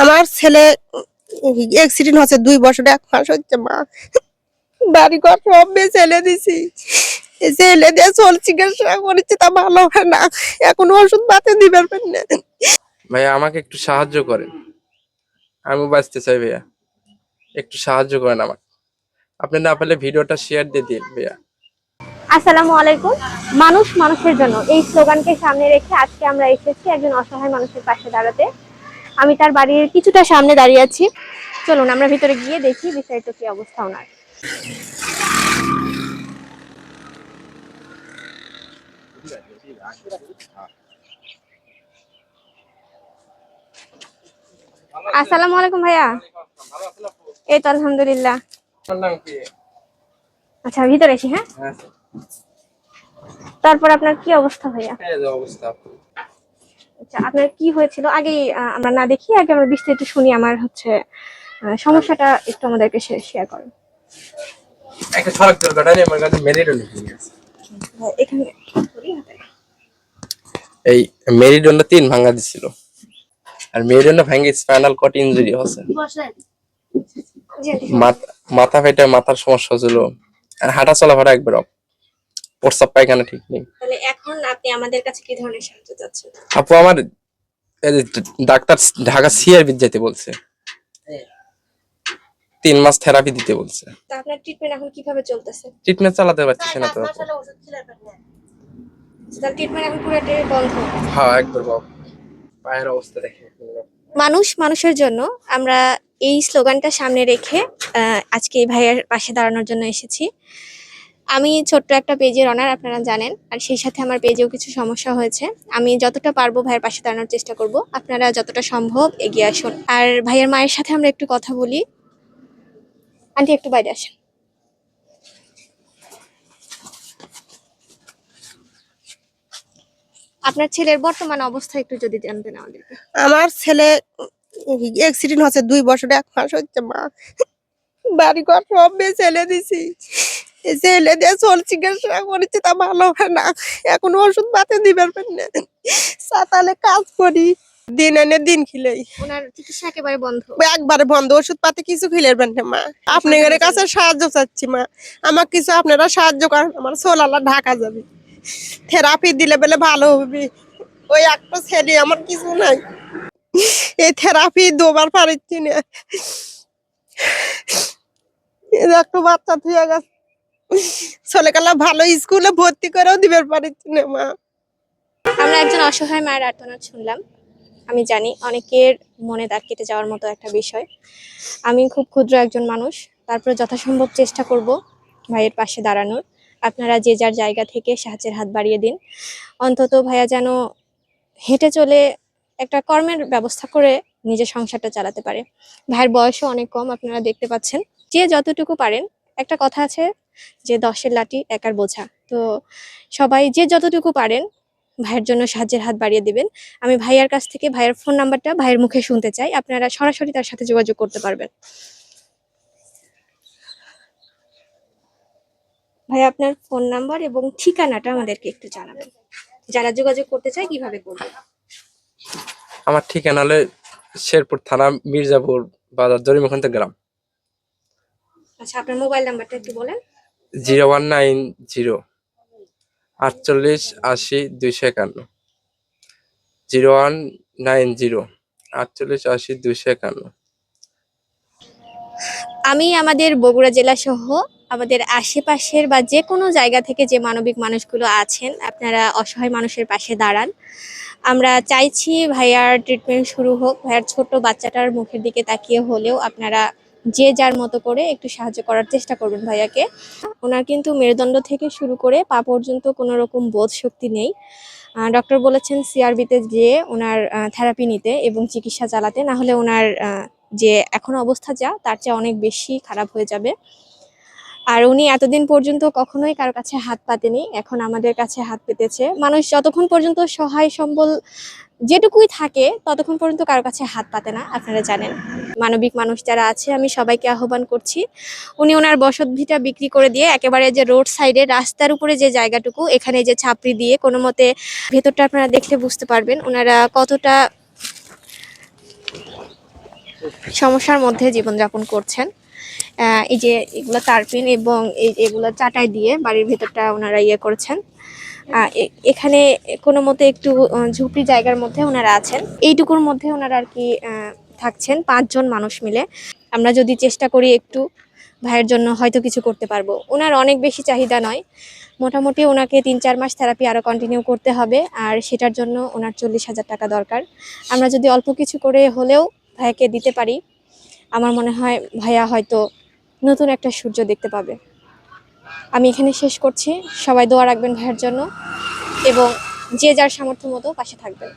আমার ছেলে অ্যাক্সিডেন্ট হচ্ছে দুই বছর এক মাস হচ্ছে মা। বাড়ি ঘর সব ছেলে দিছি। এই ছেলে দিয়ে চল চিকিৎসা করেছি তা ভালো হয় না। এখন ওষুধ পাতে দিবেন না ভাইয়া আমাকে একটু সাহায্য করেন। আমি বাঁচতে চাই ভাইয়া। একটু সাহায্য করেন আমাকে। আপনি না পারলে ভিডিওটা শেয়ার দিয়ে দিন ভাইয়া। আসসালামু আলাইকুম। মানুষ মানুষের জন্য। এই স্লোগানকে সামনে রেখে আজকে আমরা এসেছি একজন অসহায় মানুষের পাশে দাঁড়াতে। আমি তার বাড়ির কিছুটা সামনে দাঁড়িয়ে আছি। চলুন আমরা ভিতরে গিয়ে দেখি বিস্তারিত কি অবস্থা ওনার। আসসালামু আলাইকুম ভাইয়া। এই তো আলহামদুলিল্লাহ। আচ্ছা ভিতরে এসি হ্যাঁ? হ্যাঁ তারপর আপনার কি অবস্থা ভাইয়া? অবস্থা। আচ্ছা আপনার কি হয়েছিল? আগে আমরা না দেখি আগে আমরা বিস্তারিত শুনি আমার হচ্ছে সমস্যাটা একটু আমাদেরকে শেয়ার করেন। একটা সড়ক দুর্ঘটনায় আমার কাছে মেরিডোন এখানে এই মেরিডোনটা তিন ভাঙা দিছিল। আর মেরিডোনটা ভেঙে স্পাইনাল কট ইনজুরি জি। মাথা মাথা ফেটে মাথার সমস্যা ছিল আর হাঁটা চলাফেরা একবার। প্রস্রাব পায়খানা ঠিক নেই। তাহলে এখন আপনি আমাদের কাছে কি ধরনের সাহায্য চাচ্ছেন? আপু আমার ডাক্তার ঢাকা সিআরবি যেতে বলছে। তিন মাস থেরাপি দিতে বলছে। তা আপনার ট্রিটমেন্ট এখন কীভাবে চলতেছে? ট্রিটমেন্ট চালাতে পারতেছে না তো। তার ট্রিটমেন্ট এখন পুরোটাই বন্ধ। হ্যাঁ একবার বাবু পায়ের অবস্থা দেখে মানুষ মানুষের জন্য আমরা এই স্লোগানটা সামনে রেখে আজকে এই ভাইয়ের পাশে দাঁড়ানোর জন্য এসেছি। আমি ছোট্ট একটা পেজের অনার আপনারা জানেন, আর সেই সাথে আমার পেজেও কিছু সমস্যা হয়েছে। আমি যতটা পারব ভাইয়ের পাশে দাঁড়ানোর চেষ্টা করব। আপনারা যতটা সম্ভব এগিয়ে আসুন। আর ভাইয়ের মায়ের সাথে আমরা একটু কথা বলি। আন্টি, একটু বাইরে আসেন। আপনার ছেলের বর্তমান অবস্থা একটু যদি জানতেন আমাদেরকে। আমার ছেলে অ্যাক্সিডেন্ট হচ্ছে দুই বছর এক মাস হচ্ছে মা। বাড়ি ঘর সব ছেলে দিছি। ছেলে দিয়ে চল চিকিৎসা করেছি তা ভালো হয় না। এখন ওষুধ পাতে দিবেন না সাতালে কাজ করি। দিন এনে দিন খিলেই। ওনার চিকিৎসা একেবারে বন্ধ। একবারে বন্ধ ওষুধ পাতে কিছু খিলেবেন না মা। আপনাদের কাছে সাহায্য চাচ্ছি মা। আমার কিছু আপনারা সাহায্য করেন আমার সোলালা ঢাকা যাবে। থেরাপি দিলে বলে ভালো হবে। ওই একটা ছেলে আমার কিছু নাই। এই থেরাপি দুবার পারিচ্ছি না। একটা বাচ্চা থুয়ে গেছে। ছেলে কালা ভালো স্কুলে ভর্তি করেও দিবে পারিচ্ছি না, মা। আমরা একজন অসহায় মায়ের আর্তনাদ শুনলাম। আমি জানি অনেকের মনে দাগ কেটে যাওয়ার মতো একটা বিষয়। আমি খুব ক্ষুদ্র একজন মানুষ, তারপরে যথাসম্ভব চেষ্টা করব ভাইয়ের পাশে দাঁড়ানোর। আপনারা যে যার জায়গা থেকে সাহায্যের হাত বাড়িয়ে দিন। অন্তত ভাইয়া যেন হেঁটে চলে একটা কর্মের ব্যবস্থা করে নিজের সংসারটা চালাতে পারে। ভাইয়ের বয়সও অনেক কম, আপনারা দেখতে পাচ্ছেন। যে যতটুকু পারেন একটা কথা আছে যে দশের লাঠি একার বোঝা। তো সবাই যে যতটুকু পারেন ভাইয়ের জন্য সাহায্যের হাত বাড়িয়ে দিবেন। আমি ভাইয়ার কাছ থেকে ভাইয়ের ফোন নাম্বারটা ভাইয়ের মুখে শুনতে চাই। আপনারা সরাসরি তার সাথে যোগাযোগ করতে পারবেন। ভাই আপনার ফোন নাম্বার এবং ঠিকানাটা আমাদেরকে একটু জানাবেন। যারা যোগাযোগ করতে চায় কীভাবে করবে? আমার ঠিকানা হলে শেরপুর থানা, মির্জাপুর বাজার জরিমুখন্ত গ্রাম। আচ্ছা আপনার মোবাইল নাম্বারটা একটু বলেন। জিরো ওয়ান নাইন জিরো আটচল্লিশ আশি দুইশো একান্ন। জিরো ওয়ান নাইন জিরো আটচল্লিশ আশি দুইশো একান্ন। আমি আমাদের বগুড়া জেলা সহ আমাদের আশেপাশের বা যে কোনো জায়গা থেকে যে মানবিক মানুষগুলো আছেন আপনারা অসহায় মানুষের পাশে দাঁড়ান। আমরা চাইছি ভাইয়ার ট্রিটমেন্ট শুরু হোক ভাইয়ার ছোট বাচ্চাটার মুখের দিকে তাকিয়ে হলেও আপনারা যে যার মতো করে একটু সাহায্য করার চেষ্টা করবেন ভাইয়াকে। ওনার কিন্তু মেরুদণ্ড থেকে শুরু করে পা পর্যন্ত কোনো রকম বোধ শক্তি নেই। ডক্টর বলেছেন সিআরবিতে গিয়ে ওনার থেরাপি নিতে এবং চিকিৎসা চালাতে, না হলে ওনার যে এখন অবস্থা যা, তার চেয়ে অনেক বেশি খারাপ হয়ে যাবে। আর উনি এতদিন পর্যন্ত কখনোই কারও কাছে হাত পাতেনি, এখন আমাদের কাছে হাত পেতেছে। মানুষ যতক্ষণ পর্যন্ত সহায়, সম্বল যেটুকুই থাকে, ততক্ষণ পর্যন্ত কারও কাছে হাত পাতে না, আপনারা জানেন। মানবিক মানুষ যারা আছে, আমি সবাইকে আহ্বান করছি। উনি ওনার বসত ভিটা বিক্রি করে দিয়ে একেবারে যে রোড সাইডে রাস্তার উপরে যে জায়গাটুকু, এখানে যে ছাপড়ি দিয়ে কোনো মতে ভেতরটা আপনারা দেখলে বুঝতে পারবেন, ওনারা কতটা সমস্যার মধ্যে জীবনযাপন করছেন। এই যে এগুলো তারপিন এবং এই এগুলো চাটাই দিয়ে বাড়ির ভেতরটা ওনারা ইয়ে করছেন। এখানে কোনো মতে একটু ঝুপড়ি জায়গার মধ্যে ওনারা আছেন। এইটুকুর মধ্যে ওনারা আর কি থাকছেন পাঁচজন মানুষ মিলে। আমরা যদি চেষ্টা করি একটু ভাইয়ের জন্য হয়তো কিছু করতে পারব। ওনার অনেক বেশি চাহিদা নয়। মোটামুটি ওনাকে তিন চার মাস থেরাপি আরও কন্টিনিউ করতে হবে আর সেটার জন্য ওনার চল্লিশ হাজার টাকা দরকার। আমরা যদি অল্প কিছু করে হলেও ভাইয়াকে দিতে পারি, আমার মনে হয় ভাইয়া হয়তো নতুন একটা সূর্য দেখতে পাবে। আমি এখানে শেষ করছি। সবাই দোয়া রাখবেন ভাইয়ের জন্য এবং যে যার সামর্থ্য মতো পাশে থাকবেন।